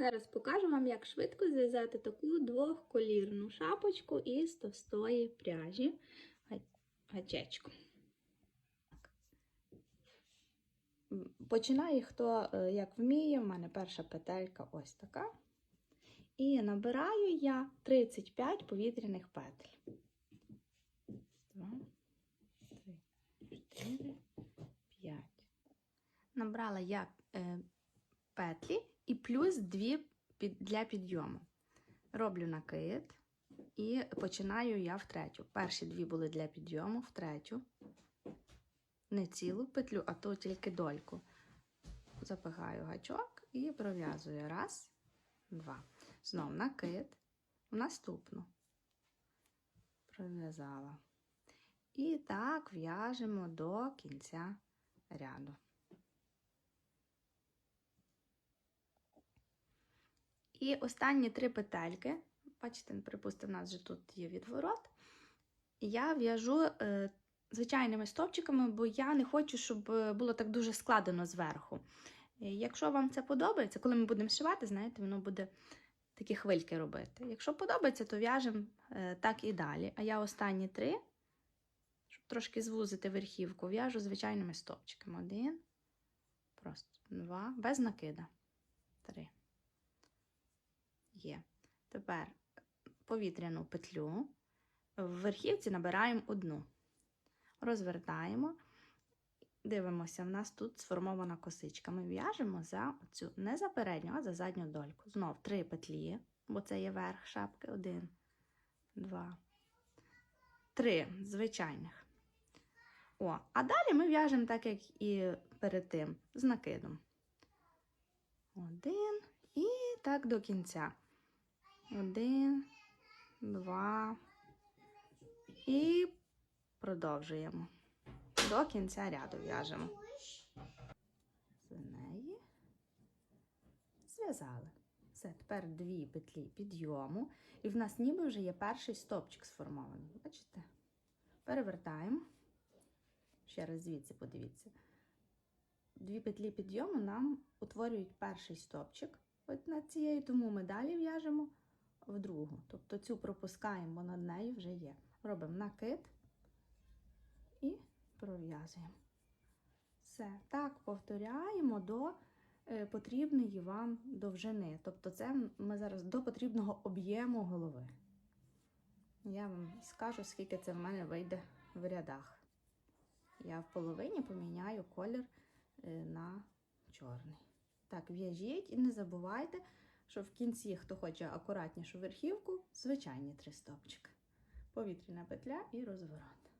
Зараз покажу вам, як швидко зв'язати таку двохколірну шапочку із товстої пряжі гачечку. Починає хто е, як вміє, в мене перша петелька ось така. І набираю я 35 повітряних петель. Два, три, чотири, п'ять. Набрала я е, петлі і плюс дві під, для підйому. Роблю накид і починаю я в третю. Перші дві були для підйому, в третю. Не цілу петлю, а то тільки дольку. Запихаю гачок і пров'язую. Раз, два. Знов накид в наступну. Пров'язала. І так в'яжемо до кінця ряду. І останні три петельки, бачите, припустимо, у нас же тут є відворот. Я в'яжу е, звичайними стовпчиками, бо я не хочу, щоб е, було так дуже складено зверху. Е, Якщо вам це подобається, коли ми будемо шивати, знаєте, воно буде такі хвильки робити. Якщо подобається, то в'яжемо е, так і далі. А я останні три, щоб трошки звузити верхівку, в'яжу звичайними стовпчиками. Один, просто два, без накида. Три. Є. Тепер повітряну петлю. В верхівці набираємо одну. Розвертаємо. Дивимося, в нас тут сформована косичка. Ми в'яжемо за цю, не за передню, а за задню дольку. Знов три петлі, бо це є верх шапки. Один, два, три звичайних. О, а далі ми в'яжемо так, як і перед тим, з накидом. Один і так до кінця. Один, два. І продовжуємо. До кінця ряду в'яжемо. З неї зв'язали. Все, тепер дві петлі підйому. І в нас ніби вже є перший стопчик сформований. Бачите? Перевертаємо. Ще раз звідси подивіться. Дві петлі підйому нам утворюють перший стопчик. От над цією, тому ми далі в'яжемо в другу. Тобто цю пропускаємо, бо над нею вже є. Робимо накид і пров'язуємо. Все. Так повторяємо до е, потрібної вам довжини. Тобто, це ми зараз до потрібного об'єму голови. Я вам скажу, скільки це в мене вийде в рядах. Я в половині поміняю колір е, на чорний. Так, в'яжіть і не забувайте, що в кінці, хто хоче акуратнішу верхівку, звичайні три стопчики. Повітряна петля і розворот.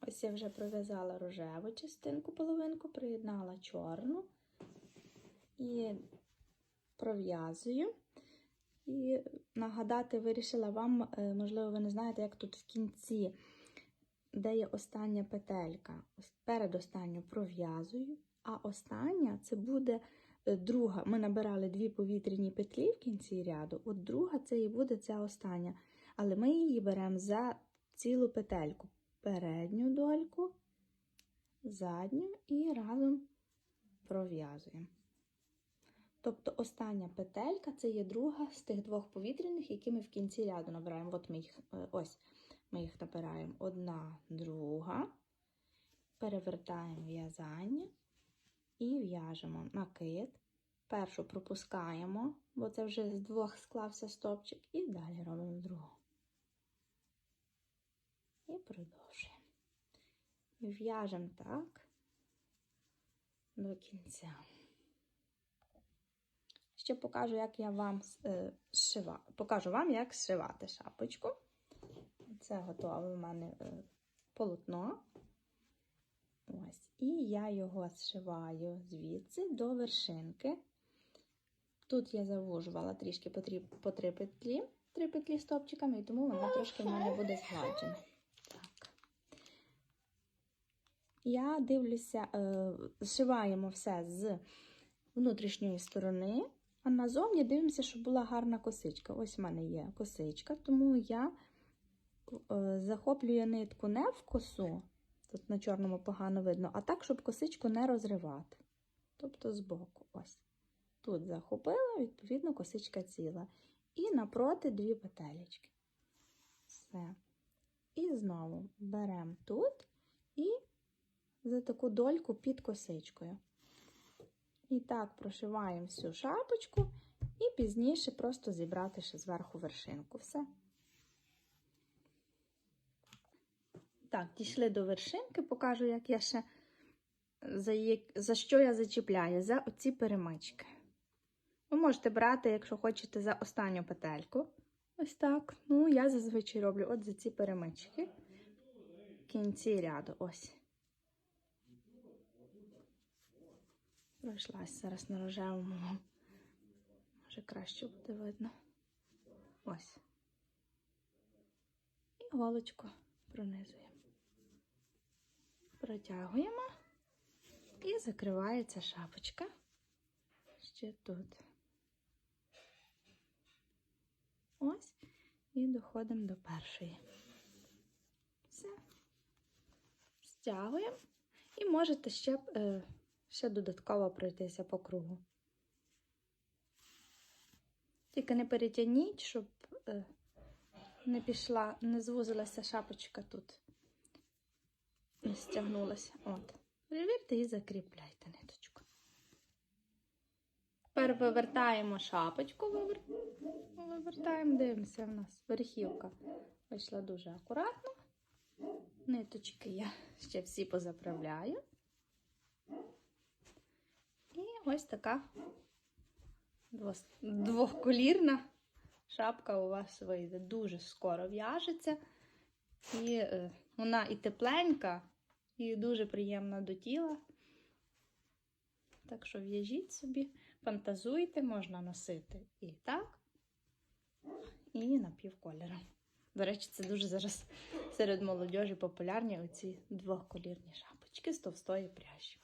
Ось я вже пров'язала рожеву частинку половинку, приєднала чорну і пров'язую. І нагадати вирішила вам, е, можливо, ви не знаєте, як тут в кінці, де є остання петелька. Передостанню пров'язую, а остання це буде е, друга. Ми набирали дві повітряні петлі в кінці ряду, от друга це і буде ця остання. Але ми її беремо за цілу петельку. Передню дольку, задню і разом пров'язуємо. Тобто остання петелька це є друга з тих двох повітряних, які ми в кінці ряду набираємо. От ми їх, е, ось ми їх набираємо одна, друга, перевертаємо в'язання і в'яжемо накид. Першу пропускаємо, бо це вже з двох склався стопчик, і далі робимо другу. І продовжуємо. І в'яжемо так до кінця. Ще покажу, як я вам е, покажу вам, як зшивати шапочку. Це готове в мене е, полотно. Ось. І я його зшиваю звідси до вершинки. Тут я завужувала трішки по три, по три петлі, три петлі стопчиками, тому воно трошки в мене буде згладжене. Так. Я дивлюся, е, зшиваємо все з внутрішньої сторони, а назовні дивимося, щоб була гарна косичка. Ось в мене є косичка, тому я е, захоплюю нитку не в косу, тут на чорному погано видно, а так, щоб косичку не розривати. тобто збоку. Ось. Тут захопила, відповідно, косичка ціла. І напроти дві петелечки. Все. І знову беремо тут і за таку дольку під косичкою. І так прошиваємо всю шапочку, і пізніше просто зібрати ще зверху вершинку. Все. Так, дійшли до вершинки, покажу, як я ще за, як- за що я зачіпляю, за оці перемички. Ви можете брати, якщо хочете, за останню петельку. Ось так. Ну, я зазвичай роблю от за ці перемички. В кінці ряду. Ось. Пройшлась зараз на рожевому. Може краще буде видно. Ось. І голочку пронизуємо. Протягуємо і закривається шапочка. Ще тут. Ось. І доходимо до першої. Все. Стягуємо. І можете ще, е, ще додатково пройтися по кругу. Тільки не перетягніть, щоб е, не пішла, не звузилася шапочка тут. Не стягнулася. От. Перевірте і закріпляйте ниточку. Тепер вивертаємо шапочку, вивер... вивертаємо, дивимося, в нас верхівка вийшла дуже акуратно. Ниточки я ще всі позаправляю. І ось така двохколірна шапка у вас вийде. Дуже скоро в'яжеться. І е, вона і тепленька, і дуже приємна до тіла. Так що в'яжіть собі, фантазуйте, можна носити і так, і напівкольором. До речі, це дуже зараз серед молодежі популярні оці двохколірні шапочки з товстої пряжі.